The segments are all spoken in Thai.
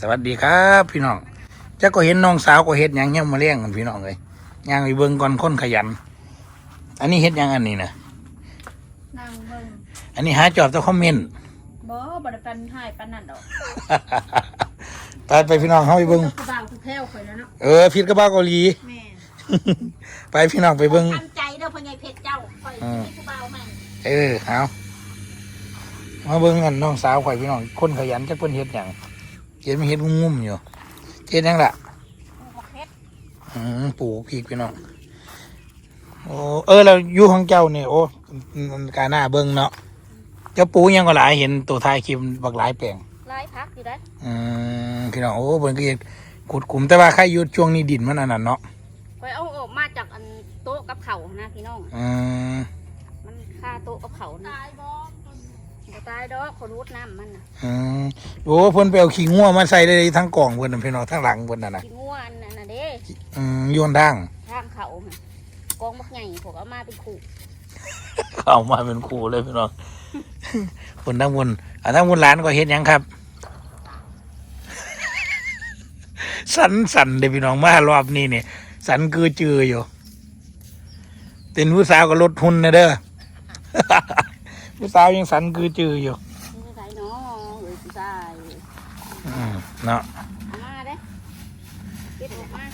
สวัสดีครับ พี่น้องเจ้าก็เห็นน้องสาวก็เฮ็ดหยังเงี้ยมาเลี้ยงกันพี่น้องเลยย่างไปเบิ่งก่อนคนขยัน อันนี้เฮ็ดหยังอันนี้นะนั่งเบิ่งอันนี้หาจอบแตัวคอมเมนต์บ่บ่ได้ปันให้ปันนั่นดอกไปไปพี่น้องเฮาไปเบิ่งผู้บ่าวผู้แพ้วข่อยแล้วเนาะเออผิดกับบ้าวเกาหลีแม่ไปพี่น้องไปเบิ่งทันใจเด้อพ่อใหญ่เพชรเจ้าข่อยอืมมีผู้บ่าวใหม่เออเอามาเบิ่งกันน้องสาวข่อยพี่น้องคนขยันจักเพิ่นเฮ็ดหยัง เฮ็ดไม่เฮ็ดงุ่มๆอยู่เฮ็ดหยังล่ะผู้บ่เพชรอืมปลูกพริกพี่น้องโอ้เออเราอยู่ของเจ้าเนี่ยโอ้มันกาหน้าเบิ้งเนาะเจ้าปูยังก็หลายเห็นตัวท้ายคลิปบักหลายแปลงลายพักอยู่ได้ออืมพี่น้องโอ้เพิ่นก็เฮ็ดขุดกลุ่มแต่ว่าใครอยู่ช่วงนี้ดินมันอันนั้นเนาะข่อยเอาออกมาจากอันโต๊ะกับเขานะพี่น้องอืมมันค่าโต๊ะกับเขานะ ตายบ่บ่ตายดอกเขารูดน้ำมันน่ะอืมโอ้เพิ่นไปเอาขี้งัวมาใส่ได้ทั้งกล่องเพิ่นน่ะพี่น้องทั้งหลังเพิ่นน่ะนะกินงัวอันนั้นน่ะเด้อืมโยนทาง ทางเขาน่ะกองบักใหญ่พวกเอามาเป็นขู่เอามาเป็นครูเลยพี่น้อง คนทั้งบนอ่าทั้งบนร้านก็เฮ็ดหยังครับ สันสันเด้อพี่น้องมารอบนี้เนี่ยสันคือจืออยู่ เป็นผู้สาวก็ลดทุนนะเด้อ ผู้สาวยังสันคือจืออยู่นี่ไสเนาะเอ้ยผู้ชายอืมเนาะเอามาเด้เก็บออกมา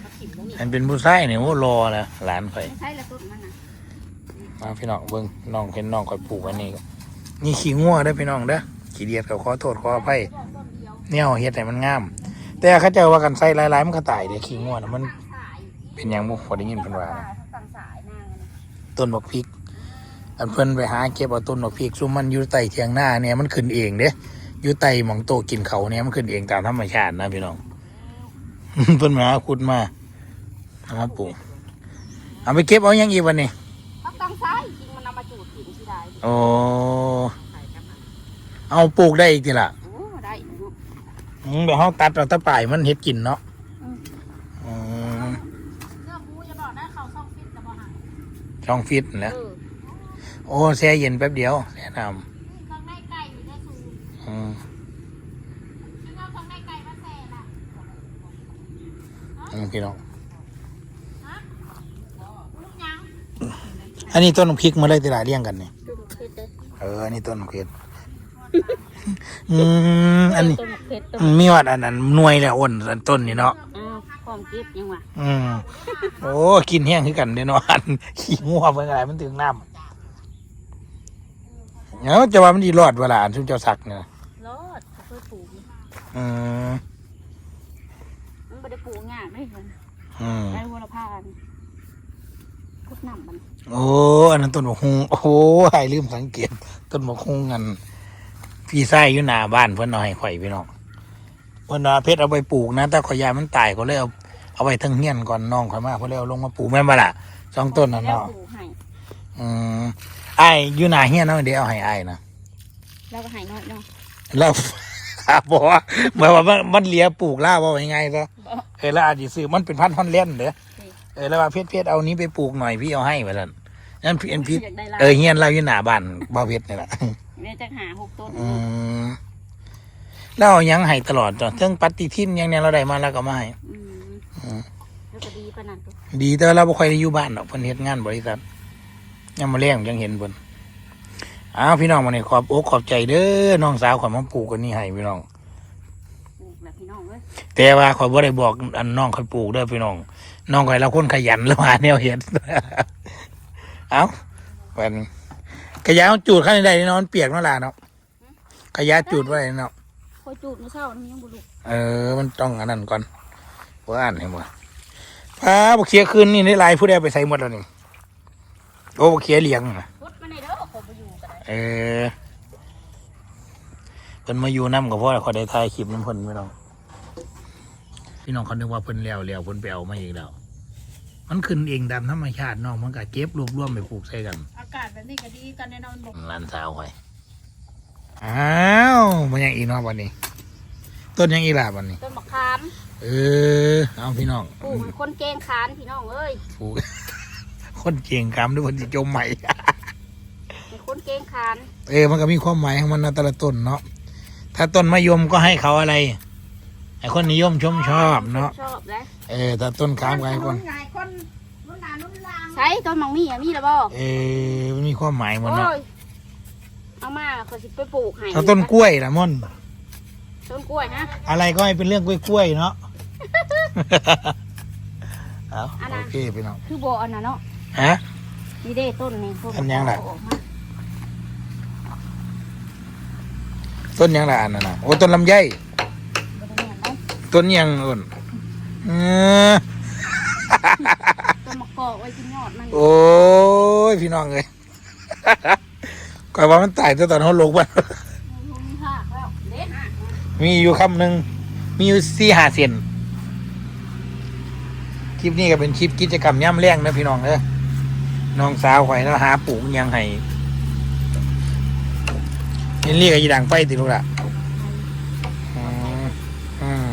เอาขิมลงนี่อันเป็นผู้ชายเนี่ยโอ้รอแล้วหลานข่อยไม่ใช่ละต้นมันน่ะมาพี่น้องเบิ่งน้องเห็นน้องข่อยปลูกอันนี้ก็นี่ขี้งัวเด้อพี่น้องเด้อขี้เดียดก็ขอโทษขออภัยบอกต้นเดียวเนี่ยเฮ็ดให้มันงาม แต่เขาเจ้าว่ากันใส่หลายๆมันก็ตายเด้ขี้งัวน่ะมัน สายเป็นหยังบ่พอได้ยินเพิ่นว่านะสั่งสายนางอันนี้ต้นบักพริก อันเพิ่นไปหาเก็บเอาต้นบักพริกซุมมันอยู่ใต้เถียงหน้าเนี่ยมันขึ้นเองเด้อยู่ใต้หมองโตะกินเขาเนี่ยมันขึ้นเองตามธรรมชาตินะพี่น้องเพิ่นมาหาขุดมาเอามาปลูกเอาไปเก็บเอาหยังอีกวันนี้เอาตั้งสายจริงมันเอามาจูดกินที่ได้โอ้ใส่กันมาเอาปลูกได้อีกทีละโอ้ได้เนาะอืมเดี๋ยวเฮาตัดเอาแตะป่ายมันเฮ็ดกินเนาะอืมอืมเสื้อบูจะบอกได้เขาซ่องฟิตแต่บ่หายช่องฟิตนั่นแหเอล้วอ โอ้แช่เย็นแป๊บเดียวแนะนข้างในไก่อยู่ได้สูงำอืมซึ่งเอาข้างในไก่มาแซ่ละอืมพี่น้อง ฮะลูกยังอันนี้ต้นพริกมาเลยติลาเลี้ยงกันนี่จุ่มเพชรเด้อเอออันนี้ต้นเพชรอืมอันนี้ต้นเพชรต้นอืมมีวัดอันนั้นหน่วยแล้วอ้นอันต้นนี่เนาะอ้าวความเก็บยังวะอืมโอ้กินแห้งคือกันเด้เนาะอันขี้งัวเป็นอะไรมันถึงน้ำ เนาะจะว่ามันดีรอดเวลาอันชุมเจ้าสักเนี่ยรอดเขาเคยปลูกอยู่อืมมันไม่ได้ปลูกง่ายไม่เห็นอืมได้วัวละพานพุดน้ำมันโอ้อันนั้นต้นบกฮุงโอ้โหไอ้ลืมสังเกต ต้นบกฮุงกันพี่ไส้อยู่หน้าบ้านเพื่อนเอาให้ข่อยพี่น้องเพื่อนเอาเพชรเอาไปปลูกนะแต่ข่อยยายมันตายก็เลยเอาเอาไปทั้งเฮียนก่อนน้องข่อยมาเพื่อเลยเอาลงมาปลูกแม่นบ่ล่ะสองต้นนั่นแล้วเนาะปลูกให้ อืม ไอ้ายอยู่หน้าเฮียนเนาะเดี๋ยวเอาให้ไอ้ายนะแล้วก็ให้น้อยเนาะแล้ว บอกว่าหมายว่ามันมันเหลียปลูกล่าว่ายังไงซะบ่เออแล้วอาจจะซื้อมันเป็นพันธุ์ฮอนแลนด์เด้อเออแล้วว่าเพชรเพชรเอานี้ไปปลูกหน่อยพี่เอาให้ไปแล้วนั่นพี่อันพี่อยากได้ลาเออเฮียนเราอยู่หน้าบ้านบ่าวเพชรนี่แหละแม่จะหาหกต้นอืมแล้วเอาหยังให้ตลอดจ้ะเรื่องปฏิทินหยังเนี่ยเราได้มาแล้วก็มาให้ อืมอืมแล้วก็ดีปานนั้นตัวดีแต่ว่าเราบ่ค่อยได้อยู่บ้านดอกเพิ่นเฮ็ดงานบริษัท ยังมาเลี้ยงยังเห็นเพิ่นอ้าวพี่น้องมาเนี่ยขอบอกขอบใจเด้อน้องสาวขอยมาปลูกกันนี่ให้พี่น้องปลูกแล้วพี่น้องเอ้ยแต่ว่าขอยบ่ได้บอกอันน้องขอยปลูกเด้อพี่น้อง น้องขอยเราคนขยันแล้วหาแนวเฮ็ดเอ้าวันขยะเอาจูดข้างในใดเนาะมันเปียกเนาะล่ะเนาะขยะจูดไว้เนาะคอยจูดมื้อเช้านี่ยังบ่ลุกเออ มันต้องอันนั้นก่อนว่าอ่านให้หมดพาบกเคียคืนนี่ในลายผู้ใดเอาไปใส่หมดแล้วนี่ โอ้บกเคียเลี้ยงน่ะพุดมาในเด้อขอยบ่อยู่ก็ได้เออเพิ่นมาอยู่น้ำกับพ่อเขาได้ถ่ายคลิปน้ำเพิ่นพี่น้องพี่น้องเขานึกว่าเพิ่นแล้วแล้วเพิ่นไปเอามาอีกแล้วมันขึ้นเองตามธรรมชาติน้องมันก็เก็บรวบรวมไปปลูกใส่กัน อากาศแบบนี้ก็ดีกันแน่นอนบ่ร้านสาวไว้อ้าวมันยังอีกเนาะวันนี้ ต้นยังอีหลาวันนี้ ต้นมะขาม เออเอาพี่น้องปลูกคนเกงขานพี่น้องเอ้ยปลูก คนเก่งกรรมด้วยคนที่จมใหม่เป็นคนเกงขานเออ มันก็มีความหมายของมันนะแต่ละต้นเนาะ ถ้าต้นมะยมก็ให้เขาอะไรมไอ้คนนิยมชมชอบเนาะ ชอบเลยเออแต่ต้นขามกับไอ้คนไงคนรุ่นหนารุ่นลางใช้ต้นมังมี่อะมีแล้วบ่เออ มันมีความหมายหมดโอ้เนาะ ยเอามาเขาสิไปปลูกให้ถ้าต้นกล้วยละม่อน ต้นกล้วยฮะ อะไรก็ให้เป็นเรื่องกล้วยๆเนาะ เอาอันน่ะโอเคพี่น้องคือบ่อันน่ะเนาะ ฮะ นี่เด้ต้นนี่ต้นอันยังล่ะเอาออกมาต้นหยังละอันนั้นนะโอ้ต้นลำไยบ่ได้แม่นเนาะต้นหยังอ่นเออต้นมะกอกไว้กินยอดมันโอ้ยพี่น้องเลยก่อนว่ามันตายตั้งแต่เขาลงวันมีหักแล้วเด็ดหักนะมีอยู่คำหนึ่งมีอยู่สี่ห้าเซนคลิปนี้ก็เป็นคลิปกิจกรรมย่ำแรงนะพี่น้องเด้อ น้องสาวข่อยแล้วหาปลูกอิหยังให้นี่เรียกไอ้ดังไฟติลูกละอืมอืม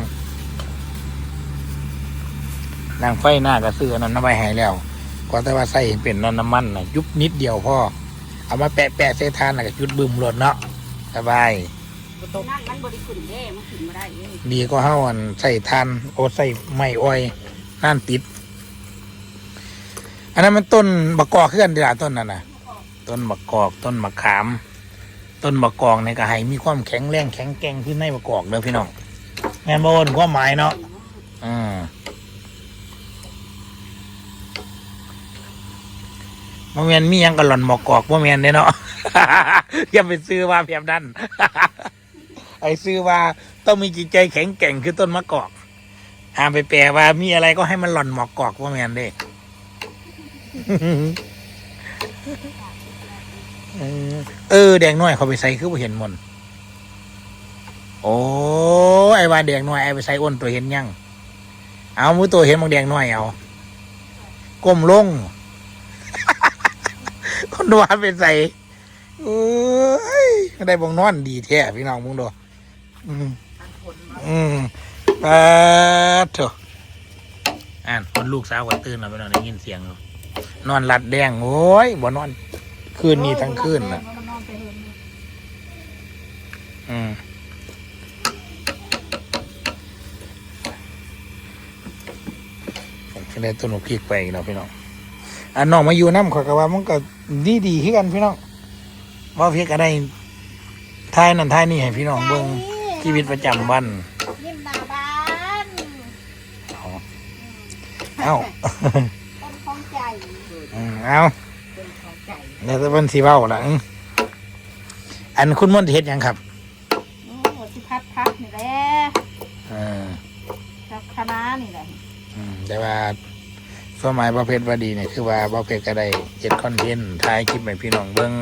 ดังไฟหน้ากระซื้ออันนั้นน้ำใบหายแล้วก็แต่ว่าใส่เป็นน้ำมันนะยุบนิดเดียวพ่อเอามาแปะแปะๆใส่ทานแล้วก็จุดบึมรถเนาะสบายนั่นมันบริขึ้นเด้มันขึ้นมาได้เองดีก็เฮาอันใส่ทานโอใส่ไม้อ้อยน่านติด อันนั้นมันต้นบักกอกขึ้นดีละต้นนั่นน่ะต้นบักกอกต้นมะขาม ต้นบักกอกในกระให้มีความแข็งแรงแข็งแกร่งขึ้นในบักกอกเด้อพี่น้องแม่นบ่นความหมายเนาะอืมบ่แม่นมีหยังกะหล่อนบักกอกบ่แม่นเด้เนาะ อย่าไปซื้อว่าเพียบดันไอ้ซื้อว่าต้องมีจิตใจแข็งแกร่งคือต้นมะกอกห้ามไปแปลว่ามีอะไรก็ให้มันหล่อนหมอกกอกว่าแมนเด้ เออ แดงน้อยเขาไปใส่คือบ่เห็นมนโอ้ไอ้ว่าแดงน้อยไอ้ไปใส่อ้นตัวเห็นยังเอามือตัวเห็นบางแดงน้อยเอาก้มลงคนดูว่าไปใส่เอ้ยได้บองนอนดีแท้พี่น้องมึงดูอืมอืมปาดเถอะอ่านคนลูกสาวก็ตื่นแล้วไปนอนได้ยินเสียงแล้ว นอนหลัดแดงโอ้ยบ่นอน คืนนี้ทั้งคืนน่ะมันนอนไปเหินอืมผมจะได้ต้นหกพริกไปอีกแล้วพี่น้องอันน้องมาอยู่น้ำขอยกว่ามันก็ดีดีๆขึ้นกันพี่น้องว่าเพียก็ได้ทายนั่นทายนี่ให้พี่น้องเบิ่งชีวิตประจำวันยิ้มหน้าบ้านเอาเอา ต้นของใจ อืมเอาต้นของใจแล้วจะเป็นสีเบ้าละอืมอันคุณมนต์เฮ็ดหยังครับโอ้สิพัดพักนี่แหละเออกับคณะนี่แหละอืมแต่ว่าสมัยประเภทว่าดีเนี่ยคือว่าประเภทก็ได้เฮ็ดคอนเทนต์ถ่ายคลิปให้พี่น้องเบิ่ง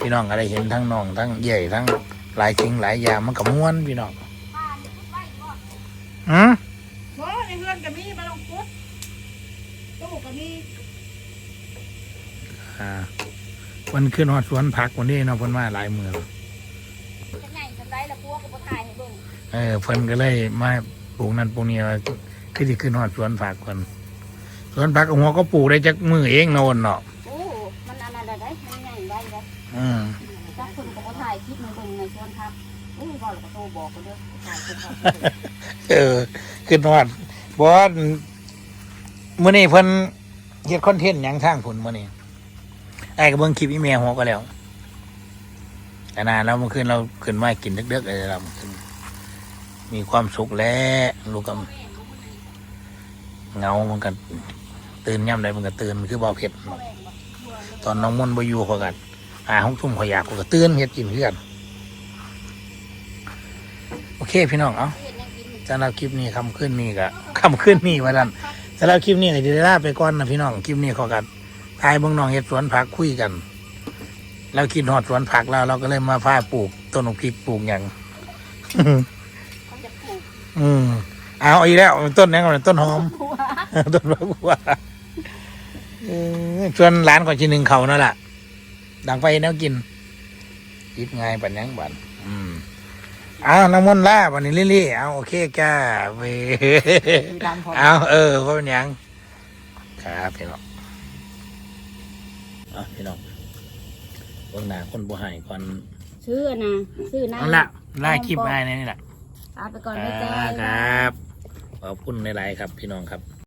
พี่น้องก็ได้เห็นทั้งน้องทั้งใหญ่ทั้งหลายสิ่งหลายอย่างมันก็ม่วนพี่น้องอืม โอ้ในเฮือนก็มีมาลงพุดตู้ก็มี อ่าวันขึ้นฮอดสวนผักวันนี้เนาะเพิ่นมาหลายมือแล้วจะไงจะได้ละพวกก็บ่ถ่ายให้เบิ่งเออเพิ่นก็เลยมาปลูกนั่นปลูกนี่ว่าคือสิขึ้นฮอดสวนผักเพิ่นสวนผักหัวก็ปลูกได้จักมือเองโนนเนาะโอ้ มันอันนั้นได้มันใหญ่ได้เด้อืมถ้าคนก็บ่ถ่ายคลิปมาเบิ่งในชวนครับโอ้ยบ่แล้วก็โทรบอกกันเด้อถ่ายคลิปครับเออขึ้นฮอดบอสมื้อนี้เพิ่นเฮ็ดคอนเทนต์หยังทางผุนมื้อนี้ ไอ้ก็เบิ่งคลิปอีเมลหัวก็แล้วแต่นานแล้วเมื่อคืนเราขึ้นมากินดึกๆเลยเรามีความสุขแล้วลูกกับเงามันก็ตื่นย่ำใดมันก็ตื่นคือเบาเผ็ดตอนน้องมนต์บ่อยู่เขากันหาห้องทุ่มขอยากเขาก็ตื่นเฮ็ดกินเพื่อนโอเคพี่น้องเอ้าเฮ็ดหยังกินสำหรับคลิปนี้คำขึ้นนี่ก็คำขึ้นนี่ว่าดันสำหรับคลิปนี้ก็จะได้ลาไปก่อนนะพี่น้องคลิปนี้ขอกัน ทายเบิ่งน้องเฮ็ดสวนผักคุยกันแล้วกินหอดสวนผักแล้วเราก็เลยมาฟ้าปลูกต้นพริกปลูกอย่างเขาจะปลูกอืมเอาอีกแล้วต้นนี้ก่อนต้นหอมหัวต้นมะกรูดเออชวนร้านก่อนชิ้นหนึ่งเขานั่นแหละดังไฟแนวกินคิดง่ายปัญญังบันอืมเอาน้ำมันต์ล่าวันนี้ลี่ๆเอาโอเคจ้าเว้ยดังพอเอาเออว่าเป็นหยังครับพี่น้องเอาพี่น้องเบื้องหน้าคนบัวหายก่อนซื้อนะซื้อนะ นั่นละไล่คลิปได้นี่แหละลาไปก่อนคนะจ๊ะรับครับขอบคุณหลายๆครับ พี่น้องครับ